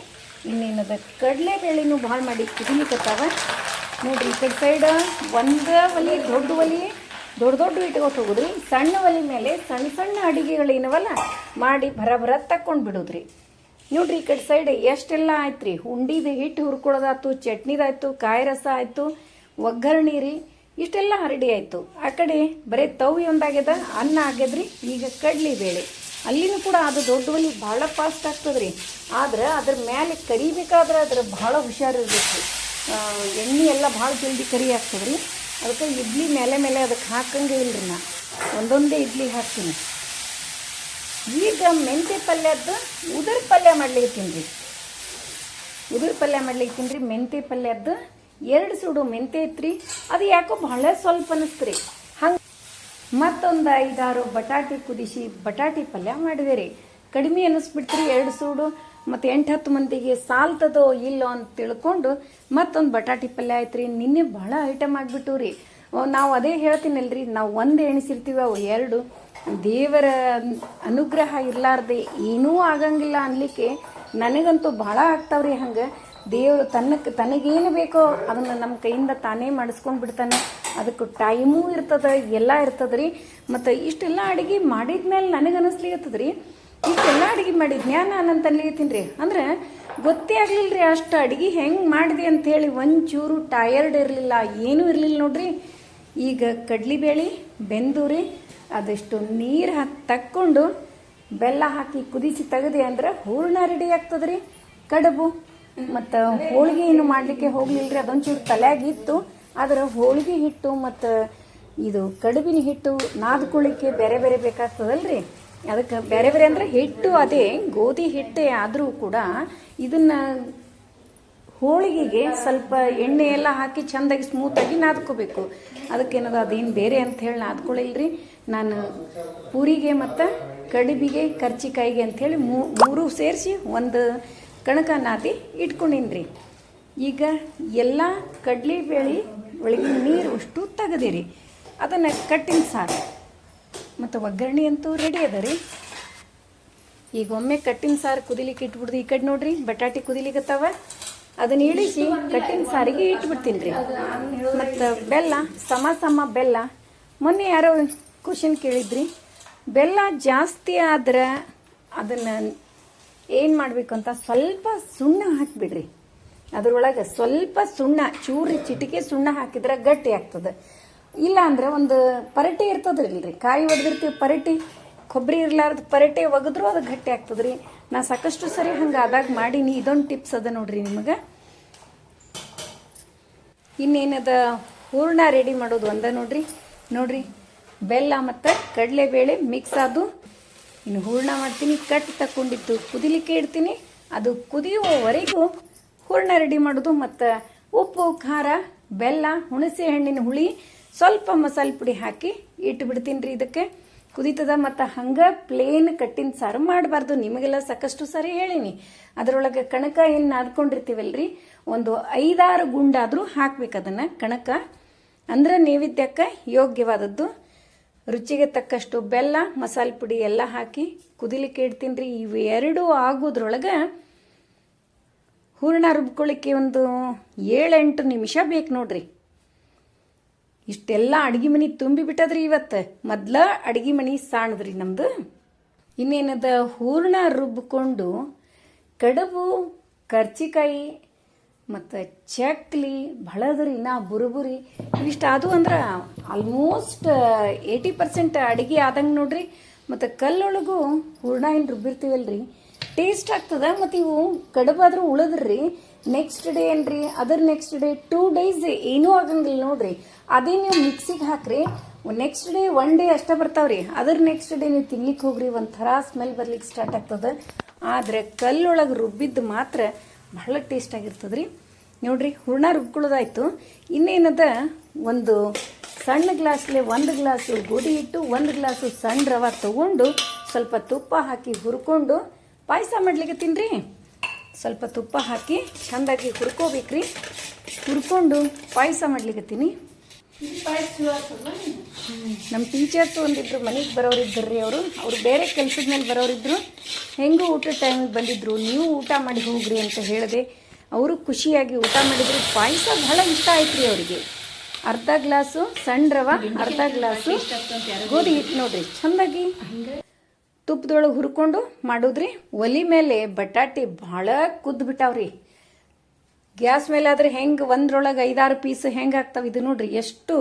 ಇನ್ನೇನದ ಕಡಲೆಬೇಳೆನೂ ಭಾಳ ಮಾಡಿ ಕುದಿಲಿಕ್ಕತ್ತಾವ ನೋಡ್ರಿ ಈ ಕಡೆ ಸೈಡ್ ಒಂದು ಒಲಿ, ದೊಡ್ಡ ಒಲಿ, ದೊಡ್ಡ ದೊಡ್ಡ ಇಟ್ಕೊತ ಹೋಗುದ್ರಿ. ಸಣ್ಣ ಒಲಿ ಮೇಲೆ ಸಣ್ಣ ಸಣ್ಣ ಅಡಿಗೆಗಳೇನವಲ್ಲ ಮಾಡಿ ಭರ ಭರ ತಕ್ಕೊಂಡು ಬಿಡೋದ್ರಿ. ನೋಡ್ರಿ ಈ ಕಡೆ ಸೈಡ್ ಎಷ್ಟೆಲ್ಲ ಆಯ್ತು ರೀ ಉಂಡಿದ ಹಿಟ್ಟು ಹುರ್ಕೊಳ್ಳೋದಾಯ್ತು ಚಟ್ನಿದಾಯ್ತು, ಕಾಯಿ ರಸ ಆಯಿತು, ಒಗ್ಗರಣೆ ರೀ, ಇಷ್ಟೆಲ್ಲ ಹರಡಿ ಆಯಿತು. ಆ ಕಡೆ ಬರೀ ತವಿ ಒಂದಾಗ್ಯದ, ಅನ್ನ ಆಗ್ಯದ್ರಿ. ಈಗ ಕಡ್ಲಿ ಬೇಳೆ ಅಲ್ಲಿನೂ ಕೂಡ ಅದು ದೊಡ್ಡ ಒಲಿ ಭಾಳ ಫಾಸ್ಟ್ ಆಗ್ತದ್ರಿ. ಆದ್ರೆ ಅದ್ರ ಮೇಲೆ ಕರಿಬೇಕಾದ್ರೆ ಅದ್ರ ಭಾಳ ಹುಷಾರಿರ್ಬೇಕು ಎಣ್ಣೆ ಎಲ್ಲ ಭಾಳ ಜಲ್ದಿ ಕರಿ ಆಗ್ತದ್ರಿ. ಅದಕ್ಕೆ ಇಡ್ಲಿ ಮೇಲೆ ಮೇಲೆ ಅದಕ್ಕೆ ಹಾಕಂಗೆ ಇಲ್ರಿ ನಾ. ಒಂದೊಂದೇ ಇಡ್ಲಿ ಹಾಕ್ತೀನಿ. ಈಗ ಮೆಂತ್ಯ ಪಲ್ಯದ್ದು ಉದುರ ಪಲ್ಯ ಮಾಡ್ಲಿಕ್ಕೆ ರೀ ಉದುರ ಪಲ್ಯ ಮಾಡ್ಲಿಕ್ಕೆ ರೀ ಮೆಂತ್ಯ ಪಲ್ಯದ್ದು ಎರಡು ಸುಡು ಮೆಂತ್ಯ ಐತ್ರಿ. ಅದು ಯಾಕೋ ಭಾಳ ಸ್ವಲ್ಪ ಅನಿಸ್ತ್ರಿ ಹಂಗೆ ಮತ್ತೊಂದು ಐದಾರು ಬಟಾಟಿ ಕುದಿಸಿ ಬಟಾಟಿ ಪಲ್ಯ ಮಾಡಿದೆ ರೀ ಕಡಿಮೆ ಅನ್ನಿಸ್ಬಿಟ್ರಿ ಎರಡು ಸೂಡು, ಮತ್ತು ಎಂಟು ಹತ್ತು ಮಂದಿಗೆ ಸಾಲ್ತದೋ ಇಲ್ಲೋ ಅಂತ ತಿಳ್ಕೊಂಡು ಮತ್ತೊಂದು ಬಟಾಟಿ ಪಲ್ಯ ಆಯ್ತು ರೀ ನಿನ್ನೆ ಭಾಳ ಐಟಮ್ ಆಗಿಬಿಟ್ಟು ರೀ ನಾವು ಅದೇ ಹೇಳ್ತೀನಲ್ರಿ, ನಾವು ಒಂದು ಎಣಿಸಿರ್ತೀವಿ, ಅವು ಎರಡು. ದೇವರ ಅನುಗ್ರಹ ಇರಲಾರ್ದೆ, ಏನೂ ಆಗಂಗಿಲ್ಲ ಅನ್ಲಿಕ್ಕೆ ನನಗಂತೂ ಭಾಳ ಆಗ್ತಾವ್ರಿ ಹಂಗೆ. ದೇವರು ತನ್ನಕ್ಕೆ ತನಗೇನು ಬೇಕೋ ಅದನ್ನು ನಮ್ಮ ಕೈಯಿಂದ ತಾನೇ ಮಾಡಿಸ್ಕೊಂಡು ಬಿಡ್ತಾನೆ ಅದಕ್ಕೆ ಟೈಮೂ ಇರ್ತದೆ, ಎಲ್ಲ ಇರ್ತದೆ ರೀ ಮತ್ತು ಇಷ್ಟೆಲ್ಲ ಅಡುಗೆ ಮಾಡಿದ್ಮೇಲೆ ನನಗೆ ಅನಿಸ್ಲಿಕ್ಕೆ ರೀ ಇಷ್ಟೆಲ್ಲ ಅಡುಗೆ ಮಾಡಿದ್ನ್ಯಾ ನಾನು ಅಂತ ಅನ್ಲಿಕತ್ತೀನಿ ರೀ. ಅಂದ್ರೆ ಗೊತ್ತೇ ಆಗಲಿಲ್ಲ ರೀ ಅಷ್ಟು ಅಡುಗೆ ಹೆಂಗೆ ಮಾಡಿದೆ ಅಂಥೇಳಿ ಒಂಚೂರು ಟಯರ್ಡ್ ಇರಲಿಲ್ಲ, ಏನೂ ಇರಲಿಲ್ಲ ನೋಡ್ರಿ. ಈಗ ಕಡ್ಲಿಬೇಳೆ ಬೆಂದು ರೀ ಅದಷ್ಟು ನೀರು ಹಾಕಿ ತಕ್ಕೊಂಡು ಬೆಲ್ಲ ಹಾಕಿ ಕುದಿಸಿ ತೆಗೆದೆ ಅಂದ್ರೆ ಹೂರ್ಣ ರೆಡಿ ಆಗ್ತದೆ ರೀ ಕಡುಬು. ಮತ್ತು ಹೋಳಿಗೆ ಏನು ಮಾಡಲಿಕ್ಕೆ ಹೋಗ್ಲಿಲ್ಲ ರೀ ಅದೊಂಚೂರು ತಲೆಯಾಗಿತ್ತು. ಆದ್ರೆ ಹೋಳಿಗೆ ಹಿಟ್ಟು ಮತ್ತು ಇದು ಕಡುಬಿನ ಹಿಟ್ಟು ನಾದ್ಕೊಳ್ಳಿಕ್ಕೆ ಬೇರೆ ಬೇರೆ ಬೇಕಾಗ್ತದಲ್ರಿ? ಅದಕ್ಕೆ ಬೇರೆ ಬೇರೆ ಅಂದ್ರೆ ಹಿಟ್ಟು ಅದೇ, ಗೋಧಿ ಹಿಟ್ಟೆ ಆದರೂ ಕೂಡ ಇದನ್ನ ಹೋಳಿಗೆಗೆ ಸ್ವಲ್ಪ ಎಣ್ಣೆ ಎಲ್ಲ ಹಾಕಿ ಚೆಂದಾಗಿ ಸ್ಮೂತಾಗಿ ನಾದ್ಕೋಬೇಕು. ಅದಕ್ಕೇನದ ಅದೇನು ಬೇರೆ ಅಂತ ಹೇಳಿ ನಾದ್ಕೊಳ್ಳಿಲ್ರಿ ನಾನು ಪೂರಿಗೆ ಮತ್ತು ಕಡುಬಿಗೆ, ಕರ್ಚಿಕಾಯಿಗೆ ಅಂಥೇಳಿ ಮೂರು ಸೇರಿಸಿ ಒಂದು ಕಣಕ ನಾದಿ ಇಟ್ಕೊಂಡಿನ್ರಿ. ಈಗ ಎಲ್ಲ ಕಡಲೆಬೇಳೆ ಒಳಗಿನ ನೀರು ಅಷ್ಟು ತೆಗೆದಿರಿ. ಅದನ್ನು ಕಟ್ಟಿನ ಸಾರು. ಮತ್ತು ಒಗ್ಗರಣೆ ಅಂತೂ ರೆಡಿ ಅದ ರೀ. ಈಗ ಒಮ್ಮೆ ಕಟ್ಟಿನ ಸಾರು ಕುದಿಲಿಕ್ಕೆ ಇಟ್ಬಿಡ್ದು ಈ ಕಡೆ ನೋಡ್ರಿ, ಬಟಾಟೆ ಕುದಿಲಿಕತ್ತಾವ. ಅದನ್ನ ಇಳಿಸಿ ಕಟ್ಟಿನ ಸಾರಿಗೆ ಇಟ್ಬಿಡ್ತೀನಿ ರೀ ಮತ್ತು ಬೆಲ್ಲ, ಸಮ ಸಮ ಬೆಲ್ಲ. ಮೊನ್ನೆ ಯಾರೋ ಕ್ವಶನ್ ಕೇಳಿದ್ರಿ, ಬೆಲ್ಲ ಜಾಸ್ತಿ ಆದ್ರೆ ಅದನ್ನು ಏನು ಮಾಡಬೇಕು ಅಂತ ಸ್ವಲ್ಪ ಸುಣ್ಣ ಹಾಕಿಬಿಡ್ರಿ. ಅದರೊಳಗೆ ಸ್ವಲ್ಪ ಸುಣ್ಣ ಚೂರಿ ಚಿಟಿಕೆ ಸುಣ್ಣ ಹಾಕಿದ್ರೆ ಗಟ್ಟಿ ಆಗ್ತದೆ. ಇಲ್ಲ ಅಂದ್ರೆ ಒಂದು ಪರಟೆ ಇರ್ತದ್ರಲ್ರಿ ಕಾಯಿ ಒಡೆದಿರ್ತೀವಿ ಪರಟೆ, ಕೊಬ್ಬರಿ ಇರ್ಲಾರ್ದ ಪರಟೆ ಒಗೆದ್ರು ಅದು ಗಟ್ಟಿ ಆಗ್ತದ್ರಿ. ನಾ ಸಾಕಷ್ಟು ಸರಿ ಹಂಗೆ ಆದಾಗ ಮಾಡೀನಿ. ಇದೊಂದು ಟಿಪ್ಸ್ ಅದ ನೋಡ್ರಿ ನಿಮಗೆ. ಇನ್ನೇನದ? ಹೂರ್ಣ ರೆಡಿ ಮಾಡೋದು ಒಂದ ನೋಡ್ರಿ. ನೋಡ್ರಿ, ಬೆಲ್ಲ ಮತ್ತು ಕಡಲೆಬೇಳೆ ಮಿಕ್ಸ್ ಆದು ಇನ್ನು ಹೂರ್ಣ ಮಾಡ್ತೀನಿ, ಕಟ್ ತಕೊಂಡಿದ್ದು ಕುದಿಲಿಕ್ಕೆ ಇಡ್ತೀನಿ. ಅದು ಕುದಿಯುವವರೆಗೂ ಹೂರ್ಣ ರೆಡಿ ಮಾಡೋದು. ಮತ್ತು ಉಪ್ಪು, ಖಾರ, ಬೆಲ್ಲ, ಹುಣಸೆ ಹಣ್ಣಿನ ಹುಳಿ, ಸ್ವಲ್ಪ ಮಸಾಲೆ ಪುಡಿ ಹಾಕಿ ಇಟ್ಟು ಬಿಡ್ತೀನಿ ರೀ ಇದಕ್ಕೆ. ಕುದೀತದ ಮತ್ತು ಹಂಗೆ ಪ್ಲೇನ್ ಕಟ್ಟಿನ ಸಾರು ಮಾಡಬಾರ್ದು. ನಿಮಗೆಲ್ಲ ಸಾಕಷ್ಟು ಸಾರಿ ಹೇಳೀನಿ. ಅದರೊಳಗೆ ಕಣಕ ಏನು ನಾದ್ಕೊಂಡಿರ್ತೀವಲ್ರಿ? ಒಂದು ಐದಾರು ಗುಂಡಾದರೂ ಹಾಕ್ಬೇಕು ಅದನ್ನು ಕಣಕ. ಅಂದ್ರೆ ನೈವೇದ್ಯಕ್ಕೆ ಯೋಗ್ಯವಾದದ್ದು. ರುಚಿಗೆ ತಕ್ಕಷ್ಟು ಬೆಲ್ಲ, ಮಸಾಲೆ ಪುಡಿ ಎಲ್ಲ ಹಾಕಿ ಕುದಿಲಿಕ್ಕೆ ಇಡ್ತೀನಿ ರೀ ಇವೆರಡು ಆಗೋದ್ರೊಳಗೆ ಹೂರಣ ರುಬ್ಕೊಳ್ಳಿಕ್ಕೆ ಒಂದು ಏಳೆಂಟು ನಿಮಿಷ ಬೇಕು ನೋಡ್ರಿ. ಇಷ್ಟೆಲ್ಲ ಅಡುಗೆ ಮನೆ ತುಂಬಿ ಬಿಟ್ಟದ್ರಿ ಇವತ್ತು. ಮೊದ್ಲ ಅಡುಗೆ ಮನೆ ಸಾಣದ್ರಿ ನಮ್ದು. ಇನ್ನೇನದ ಹೂರ್ಣ ರುಬ್ಬಿಕೊಂಡು ಕಡುಬು, ಕರ್ಚಿಕಾಯಿ ಮತ್ತು ಚಕ್ಲಿ ಬಳದ್ರಿ ನಾ ಬುರುಬುರಿ, ಇವಿಷ್ಟು ಅದು ಅಂದ್ರೆ ಆಲ್ಮೋಸ್ಟ್ ಏಯ್ಟಿ ಪರ್ಸೆಂಟ್ ಅಡುಗೆ ಆದಂಗೆ ನೋಡ್ರಿ. ಮತ್ತು ಕಲ್ಲೊಳಗೂ ಹೂರ್ಣ ಏನು ರೀ ಟೇಸ್ಟ್ ಆಗ್ತದೆ, ಮತ್ತು ಇವು ಕಡುಬಾದ್ರೂ ಉಳಿದ್ರಿ. ನೆಕ್ಸ್ಟ್ ಡೇ ಏನ್ರಿ, ಅದರ ನೆಕ್ಸ್ಟ್ ಡೇ ಟೂ ಡೇಸ್ ಏನೂ ಆಗಂಗಿಲ್ಲ ನೋಡ್ರಿ. ಅದೇ ನೀವು ಮಿಕ್ಸಿಗೆ ಹಾಕ್ರಿ. ನೆಕ್ಸ್ಟ್ ಡೇ ಒನ್ ಡೇ ಅಷ್ಟೇ ಬರ್ತಾವ್ರಿ. ಅದ್ರ ನೆಕ್ಸ್ಟ್ ಡೇ ನೀವು ತಿನ್ಲಿಕ್ಕೆ ಹೋಗ್ರಿ, ಒಂಥರ ಸ್ಮೆಲ್ ಬರ್ಲಿಕ್ಕೆ ಸ್ಟಾರ್ಟ್ ಆಗ್ತದೆ. ಆದರೆ ಕಲ್ಲೊಳಗೆ ರುಬ್ಬಿದ್ದು ಮಾತ್ರ ಬಹಳ ಟೇಸ್ಟ್ ಆಗಿರ್ತದ್ರಿ. ನೋಡ್ರಿ, ಹೂರ್ಣ ರುಬ್ಕೊಳ್ಳೋದಾಯ್ತು. ಇನ್ನೇನದ? ಒಂದು ಸಣ್ಣ ಗ್ಲಾಸ್ಲೆ ಒಂದು ಗ್ಲಾಸು ಗೋಧಿ ಇಟ್ಟು ಒಂದು ಗ್ಲಾಸು ಸಣ್ಣ ರವೆ ತಗೊಂಡು ಸ್ವಲ್ಪ ತುಪ್ಪ ಹಾಕಿ ಹುರ್ಕೊಂಡು ಪಾಯಸ ಮಾಡ್ಲಿಕ್ಕೆ ತಿನ್ರಿ. ಸ್ವಲ್ಪ ತುಪ್ಪ ಹಾಕಿ ಚೆಂದಾಗಿ ಹುರ್ಕೋಬೇಕ್ರಿ. ಹುರ್ಕೊಂಡು ಪಾಯಸ ಮಾಡ್ಲಿಕತ್ತೀನಿ ನಮ್ಮ ಟೀಚರ್ಸ್ ಒಂದಿದ್ರು ಮನೆಗೆ ಬರೋರಿದ್ರು ರೀ ಅವರು. ಅವ್ರು ಬೇರೆ ಕೆಲಸದ ಮೇಲೆ ಬರೋರಿದ್ರು. ಹೆಂಗೂ ಊಟದ ಟೈಮಿಗೆ ಬಂದಿದ್ರು. ನೀವು ಊಟ ಮಾಡಿ ಹೋಗ್ರಿ ಅಂತ ಹೇಳಿದೆ. ಅವರು ಖುಷಿಯಾಗಿ ಊಟ ಮಾಡಿದ್ರು. ಪಾಯಸ ಬಹಳ ಇಷ್ಟ ಆಯ್ತು ರೀ ಅವರಿಗೆ. ಅರ್ಧ ಗ್ಲಾಸು ಸಣ್ಣ ರವ, ಅರ್ಧ ಗ್ಲಾಸು ಗೋಧಿ ಹಿಟ್ಟು ನೋಡ್ರಿ. ಚಂದಾಗಿ ತುಪ್ಪದೊಳಗೆ ಹುರ್ಕೊಂಡು ಮಾಡೋದ್ರಿ. ಒಲಿ ಮೇಲೆ ಬಟಾಟೆ ಭಾಳ ಕುದ್ದು ಬಿಟ್ಟಾವ್ರಿ ಗ್ಯಾಸ್ ಮೇಲೆ ಆದ್ರೆ ಹೆಂಗೆ ಒಂದ್ರೊಳಗೆ ಐದಾರು ಪೀಸ್ ಹೆಂಗೆ ಆಗ್ತಾವ ಇದು ನೋಡ್ರಿ. ಎಷ್ಟು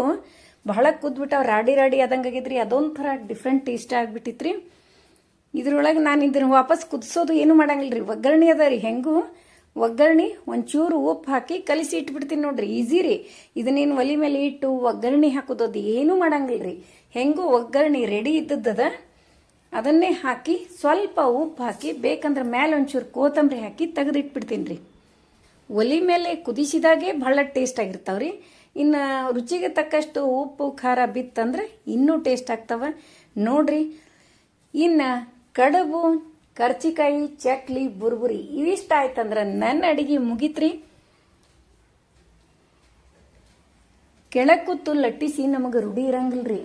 ಬಹಳ ಕುದ್ಬಿಟ್ಟಾವ, ರಾಡಿ ರಾಡಿ ಆದಂಗೆ ಅದೊಂಥರ ಡಿಫ್ರೆಂಟ್ ಟೇಸ್ಟ್ ಆಗಿಬಿಟ್ಟಿತ್ರಿ. ಇದ್ರೊಳಗೆ ನಾನು ಇದನ್ನ ವಾಪಸ್ ಕುದಿಸೋದು ಏನು ಮಾಡಂಗಿಲ್ಲ ರೀ ಒಗ್ಗರಣೆ ಅದ ರೀ. ಹೆಂಗೂ? ಒಗ್ಗರಣೆ ಒಂಚೂರು ಉಪ್ಪು ಹಾಕಿ ಕಲಿಸಿ ಇಟ್ಬಿಡ್ತೀನಿ ನೋಡ್ರಿ. ಈಸಿ ರೀ. ಇದನ್ನೇನು ಒಲಿ ಮೇಲೆ ಇಟ್ಟು ಒಗ್ಗರಣೆ ಹಾಕೋದು ಅದು ಏನೂ ಮಾಡಂಗಿಲ್ಲ ರೀ ಹೆಂಗೂ ಒಗ್ಗರಣೆ ರೆಡಿ ಇದ್ದದ್ದದ ಅದನ್ನೇ ಹಾಕಿ ಸ್ವಲ್ಪ ಉಪ್ಪು ಹಾಕಿ ಬೇಕಂದ್ರೆ ಮೇಲೆ ಒಂಚೂರು ಕೋತಂಬರಿ ಹಾಕಿ ತೆಗೆದಿಟ್ಬಿಡ್ತೀನಿ ರೀ. ಒಲಿ ಮೇಲೆ ಕುದಿಸಿದಾಗೆ ಭಾಳ ಟೇಸ್ಟ್ ಆಗಿರ್ತಾವ್ರಿ. ಇನ್ನು ರುಚಿಗೆ ತಕ್ಕಷ್ಟು ಉಪ್ಪು, ಖಾರ ಬಿತ್ತಂದ್ರೆ ಇನ್ನೂ ಟೇಸ್ಟ್ ಆಗ್ತಾವ. ನೋಡ್ರಿ, ಇನ್ನು ಕಡುಬು, ಕರ್ಚಿಕಾಯಿ, ಚಕ್ಲಿ, ಬುರ್ಬುರಿ ಇವಿಷ್ಟ ಆಯ್ತಂದ್ರೆ ನನ್ನ ಅಡಿಗೆ ಮುಗಿತ್ರಿ. ಕೆಳಕುತ್ತು ಕೂತು ಲಟ್ಟಿಸಿ ನಮಗೆ ರೂಢಿ ಇರಂಗಿಲ್ರಿ.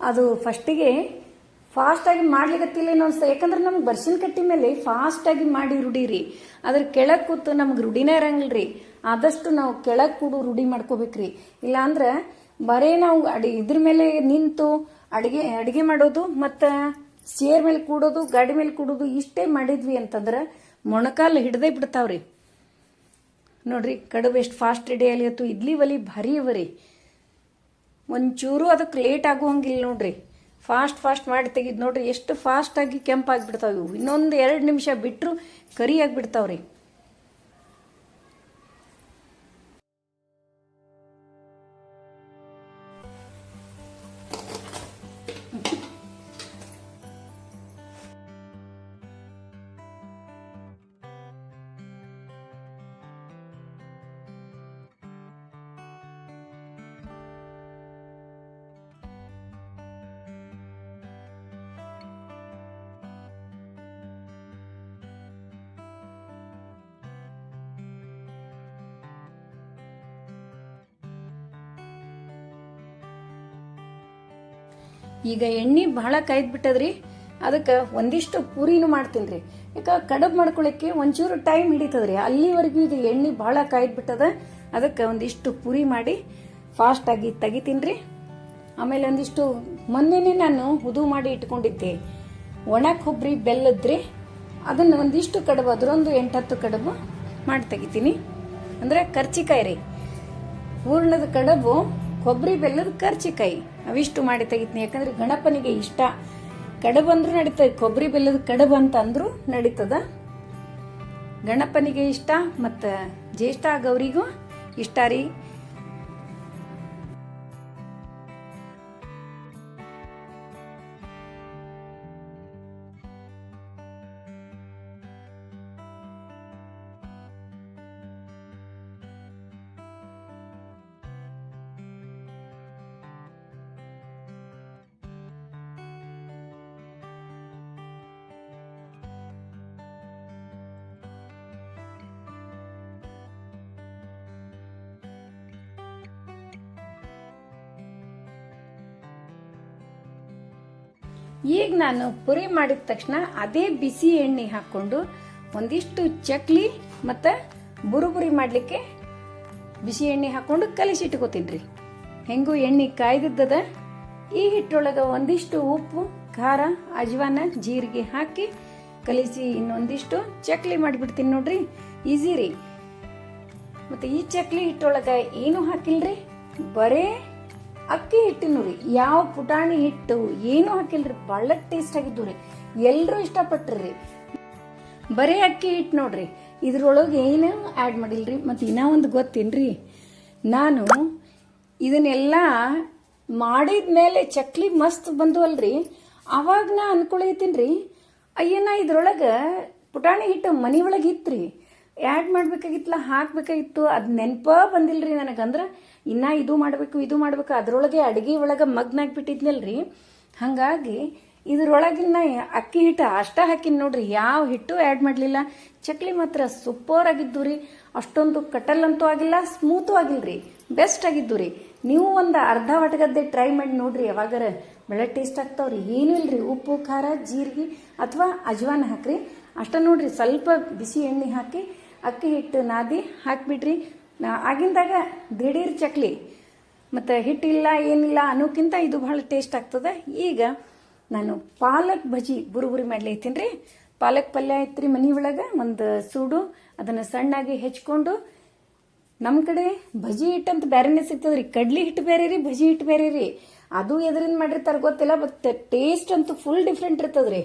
ಅದು ಫಸ್ಟಿಗೆ ಫಾಸ್ಟಾಗಿ ಮಾಡ್ಲಿಕತ್ತಿಲ್ಲ ಅನ್ಸ ಯಾಕಂದ್ರೆ ನಮ್ಗೆ ಬರ್ಸಿನ ಕಟ್ಟಿ ಮೇಲೆ ಫಾಸ್ಟಾಗಿ ಮಾಡಿ ರೂಢಿ ರೀ ಅದ್ರ ಕೆಳಗೆ ಕೂತು ನಮ್ಗೆ ರೂಢಿನೇ ಇರಂಗಿಲ್ಲ ರೀ ಆದಷ್ಟು ನಾವು ಕೆಳಗೆ ಕೂಡು ರೂಢಿ ಮಾಡ್ಕೋಬೇಕ್ರಿ. ಇಲ್ಲಾಂದ್ರೆ ಬರೀ ನಾವು ಅಡಿ ಇದ್ರ ಮೇಲೆ ನಿಂತು ಅಡಿಗೆ ಅಡಿಗೆ ಮಾಡೋದು ಮತ್ತು ಸೇರ್ ಮೇಲೆ ಕೂಡೋದು, ಗಾಡಿ ಮೇಲೆ ಕೂಡೋದು ಇಷ್ಟೇ ಮಾಡಿದ್ವಿ ಅಂತಂದ್ರೆ ಮೊಣಕಾಲು ಹಿಡ್ದೇ ಬಿಡ್ತಾವ್ರಿ. ನೋಡ್ರಿ, ಕಡುಬು ಎಷ್ಟು ಫಾಸ್ಟ್ ರೆಡಿ ಆಗ್ಲಿತ್ತು ಇಡ್ಲಿ ಒಲಿ ಭಾರಿ ಅವರಿ ಒಂಚೂರು ಅದಕ್ಕೆ ಲೇಟ್ ಆಗುವಂಗಿಲ್ಲ ನೋಡ್ರಿ. ಫಾಸ್ಟ್ ಫಾಸ್ಟ್ ಮಾಡಿ ತೆಗೆದು ನೋಡ್ರಿ, ಎಷ್ಟು ಫಾಸ್ಟಾಗಿ ಕೆಂಪಾಗಿಬಿಡ್ತಾವೆ ಇವು. ಇನ್ನೊಂದು ಎರಡು ನಿಮಿಷ ಬಿಟ್ಟರು ಕರಿ ಆಗಿಬಿಡ್ತಾವ್ರಿ. ಈಗ ಎಣ್ಣೆ ಬಹಳ ಕಾಯ್ದು ಬಿಟ್ಟದ್ರಿ ಅದಕ್ಕೆ ಒಂದಿಷ್ಟು ಪೂರಿನೂ ಮಾಡ್ತೀನಿ ರೀ ಯಾಕೆ, ಕಡಬ್ ಮಾಡ್ಕೊಳಕ್ಕೆ ಒಂಚೂರು ಟೈಮ್ ಹಿಡಿತದ್ರಿ. ಅಲ್ಲಿವರೆಗೂ ಇದು ಎಣ್ಣೆ ಬಹಳ ಕಾಯ್ದು ಬಿಟ್ಟದ ಅದಕ್ಕೆ ಒಂದಿಷ್ಟು ಪೂರಿ ಮಾಡಿ ಫಾಸ್ಟ್ ಆಗಿ ತೆಗಿತೀನಿ ರೀ ಆಮೇಲೆ ಒಂದಿಷ್ಟು ಮೊನ್ನೆನೆ ನಾನು ಹುದು ಮಾಡಿ ಇಟ್ಕೊಂಡಿದ್ದೆ. ಒಣ ಕೊಬ್ಬರಿ ಬೆಲ್ಲದ್ರಿ, ಅದನ್ನು ಒಂದಿಷ್ಟು ಕಡುಬು, ಅದರೊಂದು ಎಂಟತ್ತು ಕಡುಬು ಮಾಡಿ ತೆಗಿತೀನಿ. ಅಂದರೆ ಕರ್ಚಿಕಾಯಿ ರೀ. ಹೂರ್ಣದ ಕಡುಬು ಕೊಬ್ಬರಿ ಬೆಲ್ಲದ ಕರ್ಚಿಕಾಯಿ ಅವಿಷ್ಟು ಮಾಡಿ ತೆಗಿತೀನಿ. ಯಾಕಂದ್ರೆ ಗಣಪನಿಗೆ ಇಷ್ಟ. ಕಡುಬು ಅಂದ್ರೂ ನಡೀತದೆ. ಕೊಬ್ಬರಿ ಬೆಲ್ಲದ ಕಡುಬು ಅಂತ ಅಂದ್ರೂ ನಡೀತದ. ಗಣಪನಿಗೆ ಇಷ್ಟ. ಮತ್ತು ಜ್ಯೇಷ್ಠ ಗೌರಿಗೂ ಇಷ್ಟ ರೀ. ಈಗ ನಾನು ಪುರಿ ಮಾಡಿದ ತಕ್ಷಣ ಅದೇ ಬಿಸಿ ಎಣ್ಣೆ ಹಾಕೊಂಡು ಒಂದಿಷ್ಟು ಚಕ್ಲಿ ಮತ್ತು ಬುರುಬುರಿ ಮಾಡಲಿಕ್ಕೆ ಬಿಸಿ ಎಣ್ಣೆ ಹಾಕೊಂಡು ಕಲಿಸಿಟ್ಕೋತೀನಿ ರೀ ಹೆಂಗೂ ಎಣ್ಣೆ ಕಾಯ್ದಿದ್ದದ, ಈ ಹಿಟ್ಟೊಳಗೆ ಒಂದಿಷ್ಟು ಉಪ್ಪು, ಖಾರ, ಅಜ್ವಾನ, ಜೀರಿಗೆ ಹಾಕಿ ಕಲಿಸಿ ಇನ್ನೊಂದಿಷ್ಟು ಚಕ್ಲಿ ಮಾಡಿಬಿಡ್ತೀನಿ ನೋಡ್ರಿ. ಈಸಿ ರೀ. ಮತ್ತೆ ಈ ಚಕ್ಲಿ ಹಿಟ್ಟೊಳಗೆ ಏನು ಹಾಕಿಲ್ರಿ? ಬರೇ ಅಕ್ಕಿ ಹಿಟ್ಟಿನ ರೀ ಯಾವ ಪುಟಾಣಿ ಹಿಟ್ಟು, ಏನು ಹಾಕಿಲ್ರಿ, ಭಾಳ ಟೇಸ್ಟ್ ಆಗಿದ್ದು ರೀ. ಎಲ್ಲರೂ ಇಷ್ಟಪಟ್ರಿ ಬರೇ ಅಕ್ಕಿ ಹಿಟ್ಟು ನೋಡ್ರಿ, ಇದ್ರೊಳಗೆ ಏನು ಆ್ಯಡ್ ಮಾಡಿಲ್ರಿ? ಮತ್ತು ಇನ್ನೂ ಒಂದು ಗೊತ್ತೇನ್ರಿ? ನಾನು ಇದನ್ನೆಲ್ಲ ಮಾಡಿದ ಮೇಲೆ ಚಕ್ಲಿ ಮಸ್ತ್ ಬಂದು ಅಲ್ರಿ ಅವಾಗ ನಾ ಅನ್ಕೊಳತೀನಿ ರೀ ಅಯ್ಯನ ಇದ್ರೊಳಗೆ ಪುಟಾಣಿ ಹಿಟ್ಟು ಮನೆ ಒಳಗೆ ಇತ್ರಿ. ಆ್ಯಡ್ ಮಾಡ್ಬೇಕಾಗಿತ್ತಲ್ಲ, ಹಾಕ್ಬೇಕಾಗಿತ್ತು, ಅದು ನೆನಪ ಬಂದಿಲ್ರಿ ನನಗಂದ್ರೆ. ಇನ್ನ ಇದು ಮಾಡಬೇಕು ಇದು ಮಾಡಬೇಕು, ಅದರೊಳಗೆ ಅಡುಗೆ ಒಳಗೆ ಮಗ್ನಾಗ್ಬಿಟ್ಟಿದ್ನಲ್ರಿ. ಹಾಗಾಗಿ ಇದ್ರೊಳಗಿನ ಅಕ್ಕಿ ಹಿಟ್ಟು ಅಷ್ಟ ಹಾಕಿನ ನೋಡ್ರಿ, ಯಾವ ಹಿಟ್ಟು ಆ್ಯಡ್ ಮಾಡಲಿಲ್ಲ. ಚಕ್ಲಿ ಮಾತ್ರ ಸೂಪರ್ ಆಗಿದ್ದು ರೀ. ಅಷ್ಟೊಂದು ಕಟಲ್ ಅಂತೂ ಆಗಿಲ್ಲ ಸ್ಮೂತು ಆಗಿಲ್ರಿ. ಬೆಸ್ಟ್ ಆಗಿದ್ದು ರೀ. ನೀವು ಒಂದು ಅರ್ಧ ವಾಟಗದ್ದೆ ಟ್ರೈ ಮಾಡಿ ನೋಡ್ರಿ, ಯಾವಾಗಾರ ಬೆಳೆ ಟೇಸ್ಟ್ ಆಗ್ತಾವ್ರಿ. ಏನೂ ಇಲ್ರಿ, ಉಪ್ಪು, ಖಾರ, ಜೀರಿಗೆ ಅಥವಾ ಅಜ್ವಾನ ಹಾಕ್ರಿ. ಅಷ್ಟ ನೋಡ್ರಿ, ಸ್ವಲ್ಪ ಬಿಸಿ ಎಣ್ಣೆ ಹಾಕಿ ಅಕ್ಕಿ ಹಿಟ್ಟು ನಾದಿ ಹಾಕಿಬಿಡ್ರಿ ಆಗಿಂದಾಗ ದಿಢೀರ್ ಚಕ್ಲಿ, ಮತ್ತು ಹಿಟ್ಟಿಲ್ಲ, ಏನಿಲ್ಲ ಅನ್ನೋಕ್ಕಿಂತ ಇದು ಭಾಳ ಟೇಸ್ಟ್ ಆಗ್ತದೆ. ಈಗ ನಾನು ಪಾಲಕ್ ಬಜಿ ಬುರುಬುರಿ ಮಾಡಲಿ ಐತೀನಿ ರೀ. ಪಾಲಕ್ ಪಲ್ಯ ಐತ್ರಿ ಮನೆ ಒಳಗೆ, ಒಂದು ಸೂಡು, ಅದನ್ನು ಸಣ್ಣಾಗಿ ಹೆಚ್ಕೊಂಡು ನಮ್ಮ ಕಡೆ ಬಜಿ ಹಿಟ್ಟು ಅಂತ ಬೇರೆನೇ ಸಿಗ್ತದ್ರಿ. ಕಡ್ಲಿ ಹಿಟ್ಟು ಬೇರೆ ರೀ ಭಜಿ ಹಿಟ್ಟು ಬೇರೆ ರೀ. ಅದು ಎದರಿಂದ ಮಾಡಿರ್ತಾರೆ ಗೊತ್ತಿಲ್ಲ ಬಟ್ ಟೇಸ್ಟ್ ಅಂತೂ ಫುಲ್ ಡಿಫ್ರೆಂಟ್ ಇರ್ತದ್ರಿ.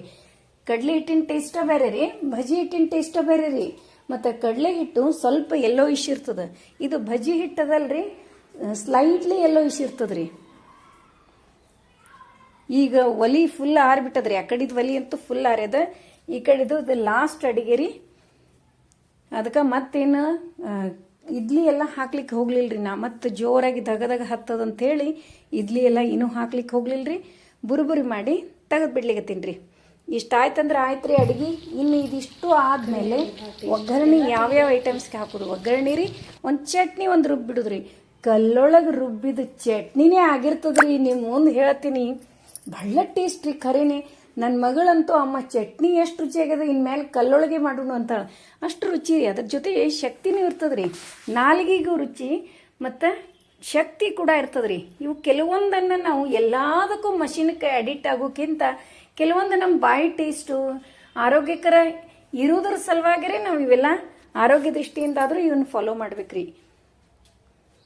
ಕಡ್ಲಿ ಹಿಟ್ಟಿನ ಟೇಸ್ಟ ಬೇರೆ ರೀ ಭಜಿ ಹಿಟ್ಟಿನ ಟೇಸ್ಟ ಬೇರೆ ರೀ. ಮತ್ತು ಕಡಲೆ ಹಿಟ್ಟು ಸ್ವಲ್ಪ ಎಲ್ಲೋ ಇಶ್ ಇರ್ತದೆ. ಇದು ಭಜಿ ಹಿಟ್ಟದಲ್ರಿ? ಸ್ಲೈಟ್ಲಿ ಎಲ್ಲೋ ಇಶ್ ಇರ್ತದ್ರಿ. ಈಗ ಒಲಿ ಫುಲ್ ಆರ್ಬಿಟ್ಟದ್ರಿ. ಆ ಕಡಿದ ಒಲಿ ಅಂತೂ ಫುಲ್ ಆರ್ಯದ. ಈ ಕಡೆದು ಇದು ಲಾಸ್ಟ್ ಅಡಿಗೆ ರೀ ಅದಕ್ಕೆ ಮತ್ತೇನು ಇಡ್ಲಿ ಎಲ್ಲ ಹಾಕ್ಲಿಕ್ಕೆ ಹೋಗ್ಲಿಲ್ರಿ ನಾ. ಮತ್ತೆ ಜೋರಾಗಿ ದಗದಾಗ ಹತ್ತದ ಅಂತ ಹೇಳಿ ಇಡ್ಲಿ ಎಲ್ಲ ಇನ್ನೂ ಹಾಕ್ಲಿಕ್ಕೆ ಹೋಗ್ಲಿಲ್ರಿ. ಬುರುಬುರಿ ಮಾಡಿ ತೆಗೆದು ಬಿಡ್ಲಿಕ್ಕೆ ರೀ ಇಷ್ಟ ಆಯ್ತಂದ್ರೆ ಆಯ್ತು ರೀ ಅಡುಗೆ. ಇನ್ನು ಇದಿಷ್ಟು ಆದಮೇಲೆ ಒಗ್ಗರಣೆ ಯಾವ್ಯಾವ ಐಟಮ್ಸ್ಗೆ ಹಾಕೋದು? ಒಗ್ಗರಣೆ ರೀ, ಒಂದು ಚಟ್ನಿ ಒಂದು ರುಬ್ಬಿಡುದ್ರಿ ಕಲ್ಲೊಳಗೆ ರುಬ್ಬಿದ ಚಟ್ನಿನೇ ಆಗಿರ್ತದ್ರಿ. ನಿಮ್ಮ ಮುಂದೆ ಹೇಳ್ತೀನಿ. ಬಹಳ ಟೇಸ್ಟ್ ರೀ ಖರೇನೆ. ನನ್ನ ಮಗಳಂತೂ ಅಮ್ಮ ಚಟ್ನಿ ಎಷ್ಟು ರುಚಿಯಾಗಿದೆ ಇನ್ಮೇಲೆ ಕಲ್ಲೊಳಗೆ ಮಾಡೋಣ ಅಂತಾಳೆ ಅಷ್ಟು ರುಚಿ ರೀ. ಅದ್ರ ಜೊತೆ ಶಕ್ತಿನೂ ಇರ್ತದ್ರಿ. ನಾಲಿಗೆಗೂ ರುಚಿ, ಮತ್ತು ಶಕ್ತಿ ಕೂಡ ಇರ್ತದ್ರಿ. ಇವು ಕೆಲವೊಂದನ್ನು ನಾವು ಎಲ್ಲದಕ್ಕೂ ಮಷೀನ್ಗೆ ಅಡಿಕ್ಟ್ ಆಗೋಕ್ಕಿಂತ ಕೆಲವೊಂದು ನಮ್ಮ ಬಾಯಿ ಟೇಸ್ಟು ಆರೋಗ್ಯಕರ ಇರೋದ್ರ ಸಲುವಾಗಿರೇ ನಾವು ಇವೆಲ್ಲ ಆರೋಗ್ಯ ದೃಷ್ಟಿಯಿಂದ ಆದರೂ ಇವನ್ನ ಫಾಲೋ ಮಾಡ್ಬೇಕ್ರಿ.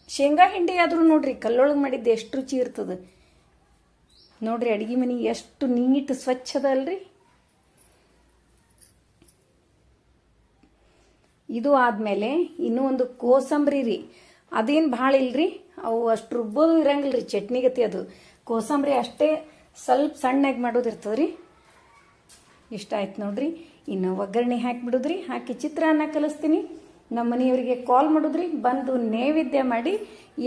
ಶೇಂಗಾ ಹಿಂಡಿ ಆದರೂ ನೋಡ್ರಿ, ಕಲ್ಲೊಳಗೆ ಮಾಡಿದ್ದು ಎಷ್ಟು ರುಚಿ ಇರ್ತದೆ. ನೋಡ್ರಿ ಅಡಿಗೆ ಮನೆ ಎಷ್ಟು ನೀಟ್ ಸ್ವಚ್ಛ ಅದ ಅಲ್ರಿ. ಇದು ಆದಮೇಲೆ ಇನ್ನೂ ಒಂದು ಕೋಸಂಬರಿ ರೀ. ಅದೇನು ಭಾಳ ಇಲ್ರಿ, ಅವು ಅಷ್ಟು ರುಬ್ಬೋದು ಇರಂಗಿಲ್ಲ ರೀ ಚಟ್ನಿ ಗತಿ ಅದು. ಕೋಸಂಬರಿ ಅಷ್ಟೇ ಸ್ವಲ್ಪ ಸಣ್ಣಗೆ ಮಾಡೋದು ಇರ್ತದೆ ರೀ ಇಷ್ಟ ಆಯ್ತು ನೋಡ್ರಿ. ಇನ್ನು ಒಗ್ಗರಣೆ ಹಾಕಿಬಿಡುದ್ರಿ. ಹಾಕಿ ಚಿತ್ರಾನ್ನ ಕಲಿಸ್ತೀನಿ. ನಮ್ಮ ಮನೆಯವರಿಗೆ ಕಾಲ್ ಮಾಡಿದ್ರಿ. ಬಂದು ನೈವೇದ್ಯ ಮಾಡಿ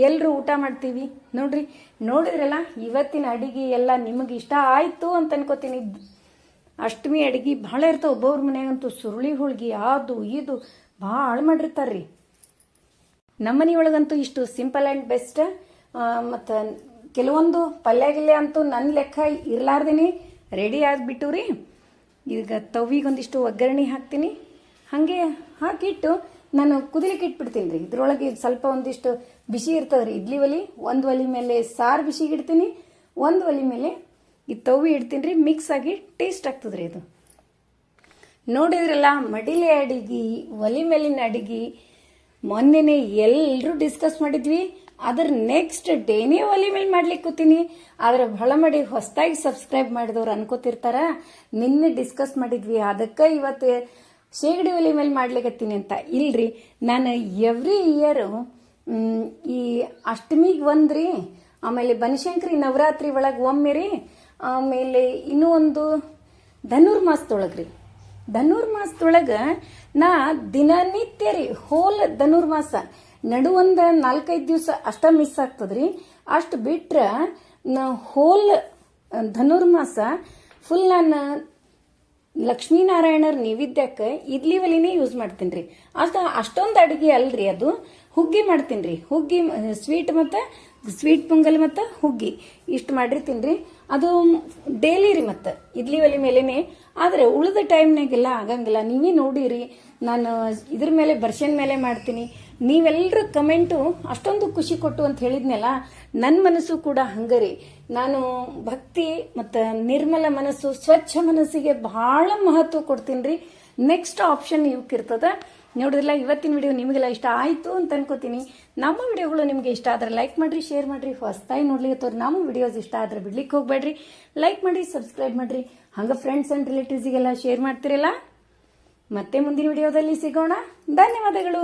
ಎಲ್ಲರೂ ಊಟ ಮಾಡ್ತೀವಿ. ನೋಡ್ರಿ, ನೋಡಿದ್ರಲ್ಲ, ಇವತ್ತಿನ ಅಡಿಗೆ ಎಲ್ಲ ನಿಮಗೆ ಇಷ್ಟ ಆಯಿತು ಅಂತ ಅನ್ಕೋತೀನಿ. ಅಷ್ಟಮಿ ಅಡಿಗೆ ಭಾಳ ಇರ್ತಾವೆ ಒಬ್ಬೊಬ್ರ ಮನೆಯಾಗಂತೂ ಸುರುಳಿ ಹೋಳ್ಗೆ, ಅದು, ಇದು ಭಾಳ ಮಾಡಿರ್ತಾರೆ ರೀ ಮನೆಯೊಳಗಂತೂ ಇಷ್ಟು ಸಿಂಪಲ್ ಆ್ಯಂಡ್ ಬೆಸ್ಟ್ ಮತ್ತು ಕೆಲವೊಂದು ಪಲ್ಯ ಗಿಲ್ಯ ಅಂತೂ ನನ್ನ ಲೆಕ್ಕ ಇರಲಾರ್ದಿನಿ. ರೆಡಿ ಆಗಿಬಿಟ್ಟು ರೀ ಈಗ ತವಿಗೊಂದಿಷ್ಟು ಒಗ್ಗರಣೆ ಹಾಕ್ತೀನಿ. ಹಾಗೆ ಹಾಕಿಟ್ಟು ನಾನು ಕುದಿಲಿಕ್ಕೆ ಇಟ್ಬಿಡ್ತೀನಿ ರೀ ಇದ್ರೊಳಗೆ ಸ್ವಲ್ಪ ಒಂದಿಷ್ಟು ಬಿಸಿ ಇರ್ತದೆ ರೀ ಇಡ್ಲಿ ಒಲಿ, ಒಂದು ಒಲಿ ಮೇಲೆ ಸಾರು ಬಿಸಿಗೆ ಇಡ್ತೀನಿ. ಒಂದು ಒಲಿ ಮೇಲೆ ಈ ತವಿ ಇಡ್ತೀನಿ ರೀ ಮಿಕ್ಸ್ ಆಗಿ ಟೇಸ್ಟ್ ಆಗ್ತದೆ ರೀ ಇದು. ನೋಡಿದ್ರಲ್ಲ, ಮಡಿಲೆ ಅಡಿಗೆ, ಒಲಿ ಮೇಲಿನ ಅಡಿಗೆ, ಮೊನ್ನೆನೆ ಎಲ್ಲರೂ ಡಿಸ್ಕಸ್ ಮಾಡಿದ್ವಿ. ಅದ್ರ ನೆಕ್ಸ್ಟ್ ಡೇನೇ ಒಲಿ ಮೇಲೆ ಮಾಡ್ಲಿಕ್ಕೆ ಕೂತೀನಿ. ಆದ್ರೆ ಬಹಳ ಮಾಡಿ ಹೊಸದಾಗಿ ಸಬ್ಸ್ಕ್ರೈಬ್ ಮಾಡಿದವ್ರು ಅನ್ಕೋತಿರ್ತಾರ. ನಿನ್ನೆ ಡಿಸ್ಕಸ್ ಮಾಡಿದ್ವಿ. ಅದಕ್ಕೆ ಇವತ್ತು ಶೇಗಡಿ ಒಲಿ ಮೇಲೆ ಮಾಡ್ಲಿಕತ್ತೀನಿ ಅಂತ. ಇಲ್ರಿ, ನಾನು ಎವ್ರಿ ಇಯರ್ ಈ ಅಷ್ಟಮಿಗೆ ಒಂದ್ರಿ, ಆಮೇಲೆ ಬನಶಂಕರಿ ನವರಾತ್ರಿ ಒಳಗೆ ಒಮ್ಮೆ ರೀ ಆಮೇಲೆ ಇನ್ನೂ ಒಂದು ಧನುರ್ಮಾಸದೊಳಗ್ರಿ ಧನುರ್ಮಾಸದೊಳಗ ನಾ ದಿನನಿತ್ಯ ರೀ ಹೋಲ್ ಧನುರ್ಮಾಸ ನಡುವಂದ ನಾಲ್ಕೈದು ದಿವಸ ಅಷ್ಟ ಮಿಸ್ ಆಗ್ತದ್ರಿ. ಅಷ್ಟು ಬಿಟ್ರ ನಾ ಹೋಲ್ ಧನುರ್ಮಾಸ ಫುಲ್ ನಾನು ಲಕ್ಷ್ಮೀನಾರಾಯಣರ ನೈವೇದ್ಯಕ್ಕೆ ಇಡ್ಲಿ ಒಲಿನೇ ಯೂಸ್ ಮಾಡ್ತೀನಿ ರೀ ಅಷ್ಟು, ಅಷ್ಟೊಂದು ಅಡುಗೆ ಅಲ್ರಿ ಅದು. ಹುಗ್ಗಿ ಮಾಡ್ತೀನಿ ರೀ ಹುಗ್ಗಿ ಸ್ವೀಟ್ ಮತ್ತು ಸ್ವೀಟ್ ಪೊಂಗಲ್ ಮತ್ತು ಹುಗ್ಗಿ ಇಷ್ಟು ಮಾಡಿರ್ತೀನಿ ರೀ ಅದು ಡೈಲಿ ರೀ ಮತ್ತು ಇಡ್ಲಿ ಒಲಿ ಮೇಲೇ ಆದರೆ ಉಳಿದ ಟೈಮ್ನಾಗೆಲ್ಲ ಆಗಂಗಿಲ್ಲ. ನೀವೇ ನೋಡಿರಿ. ನಾನು ಇದ್ರ ಮೇಲೆ, ಬರ್ಷನ್ ಮೇಲೆ ಮಾಡ್ತೀನಿ. ನೀವೆಲ್ಲರ ಕಮೆಂಟು ಅಷ್ಟೊಂದು ಖುಷಿ ಕೊಟ್ಟು ಅಂತ ಹೇಳಿದ್ನಲ್ಲ ನನ್ನ ಮನಸ್ಸು ಕೂಡ ಹಂಗರಿ. ನಾನು ಭಕ್ತಿ ಮತ್ತು ನಿರ್ಮಲ ಮನಸ್ಸು, ಸ್ವಚ್ಛ ಮನಸ್ಸಿಗೆ ಬಹಳ ಮಹತ್ವ ಕೊಡ್ತೀನಿ ರೀ ನೆಕ್ಸ್ಟ್ ಆಪ್ಷನ್ ಇವಕ್ಕಿರ್ತದ ನೋಡಿದ್ರಲ್ಲ, ಇವತ್ತಿನ ವಿಡಿಯೋ ನಿಮಗೆಲ್ಲ ಇಷ್ಟ ಆಯಿತು ಅಂತ ಅನ್ಕೋತೀನಿ. ನಮ್ಮ ವಿಡಿಯೋಗಳು ನಿಮಗೆ ಇಷ್ಟ ಆದರೆ ಲೈಕ್ ಮಾಡಿರಿ ಶೇರ್ ಮಾಡಿರಿ ಹೊಸ್ತಾಗಿ ನೋಡ್ಲಿಕ್ಕೆ ನಮ್ಮ ವಿಡಿಯೋಸ್ ಇಷ್ಟ ಆದರೆ ಬಿಡ್ಲಿಕ್ಕೆ ಹೋಗಬೇಡ್ರಿ. ಲೈಕ್ ಮಾಡಿ ಸಬ್ಸ್ಕ್ರೈಬ್ ಮಾಡಿರಿ. ಹಂಗೆ ಫ್ರೆಂಡ್ಸ್ ಆ್ಯಂಡ್ ರಿಲೇಟಿವ್ಸಿಗೆಲ್ಲ ಶೇರ್ ಮಾಡ್ತಿರಲ್ಲ. ಮತ್ತೆ ಮುಂದಿನ ವಿಡಿಯೋದಲ್ಲಿ ಸಿಗೋಣ. ಧನ್ಯವಾದಗಳು.